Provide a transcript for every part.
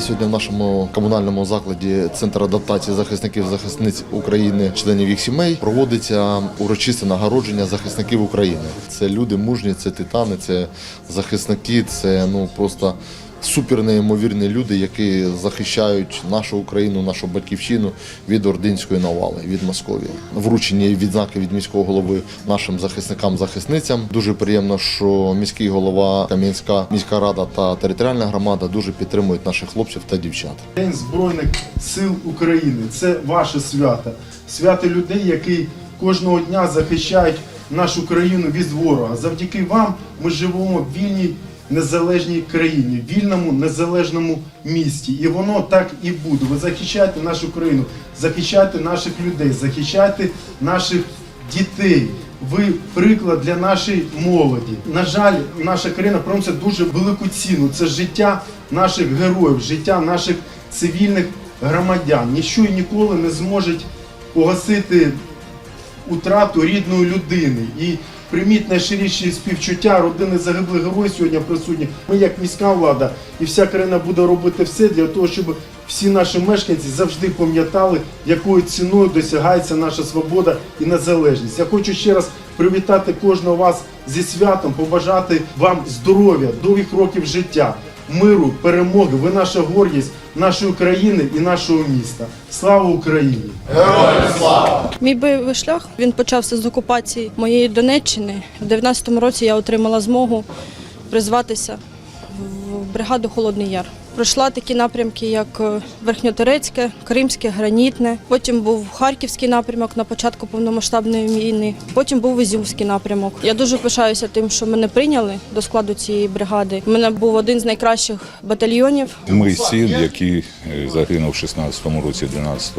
Сьогодні в нашому комунальному закладі Центр адаптації захисників захисниць України, членів їх сімей, проводиться урочисте нагородження захисників України. Це люди мужні, це титани, це захисники, це ну просто. Супер неймовірні люди, які захищають нашу Україну, нашу батьківщину від ординської навали, від Московії. Вручені відзнаки від міського голови нашим захисникам-захисницям. Дуже приємно, що міський голова Кам'янська міська рада та територіальна громада дуже підтримують наших хлопців та дівчат. День Збройних сил України це ваше свято. Свято людей, які кожного дня захищають нашу країну від ворога. Завдяки вам ми живемо в вільній незалежній країні, вільному незалежному місті. І воно так і буде. Ви захищаєте нашу країну, захищаєте наших людей, захищаєте наших дітей. Ви приклад для нашої молоді. На жаль, наша країна приносить дуже велику ціну. Це життя наших героїв, життя наших цивільних громадян. Ніщо і ніколи не зможуть погасити утрату рідної людини. І прийміть найширіші співчуття родини загиблих героїв сьогодні присутні. Ми, як міська влада, і вся країна буде робити все для того, щоб всі наші мешканці завжди пам'ятали, якою ціною досягається наша свобода і незалежність. Я хочу ще раз привітати кожного вас зі святом, побажати вам здоров'я, довгих років життя. Миру, перемоги, ви наша гордість нашої країни і нашого міста. Слава Україні! Слава Мій бойовий шлях він почався з окупації моєї Донеччини. В 19-му році я отримала змогу призватися в бригаду Холодний Яр. Пройшла такі напрямки, як е, Верхньоторецьке, Кримське, Гранітне. Потім був Харківський напрямок на початку повномасштабної війни. Потім був Ізюмський напрямок. Я дуже пишаюся тим, що мене прийняли до складу цієї бригади. У мене був один з найкращих батальйонів. Ми сіл, який е, загинув у 16-му році, 12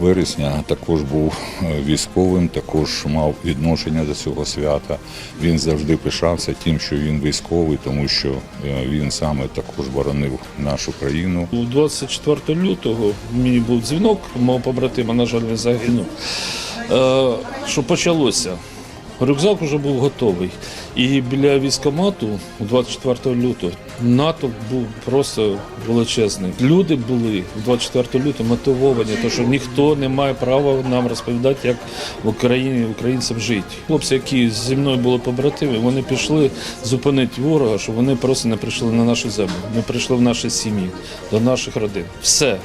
вересня, також був е, військовим, також мав відношення до цього свята. Він завжди пишався тим, що він військовий, тому що е, він саме також боронив нашу країну. У 24 лютого мені був дзвінок мого побратима, на жаль, він загинув. Е, що почалося? Рюкзак вже був готовий. І біля військомату у 24 лютого натовп був просто величезний. Люди були у 24 лютого мотивовані, тому що ніхто не має права нам розповідати, як в Україні українцям жити. Хлопці, які зі мною були побратими, вони пішли зупинити ворога, щоб вони просто не прийшли на нашу землю. Ми прийшли в наші сім'ї, до наших родин. Все.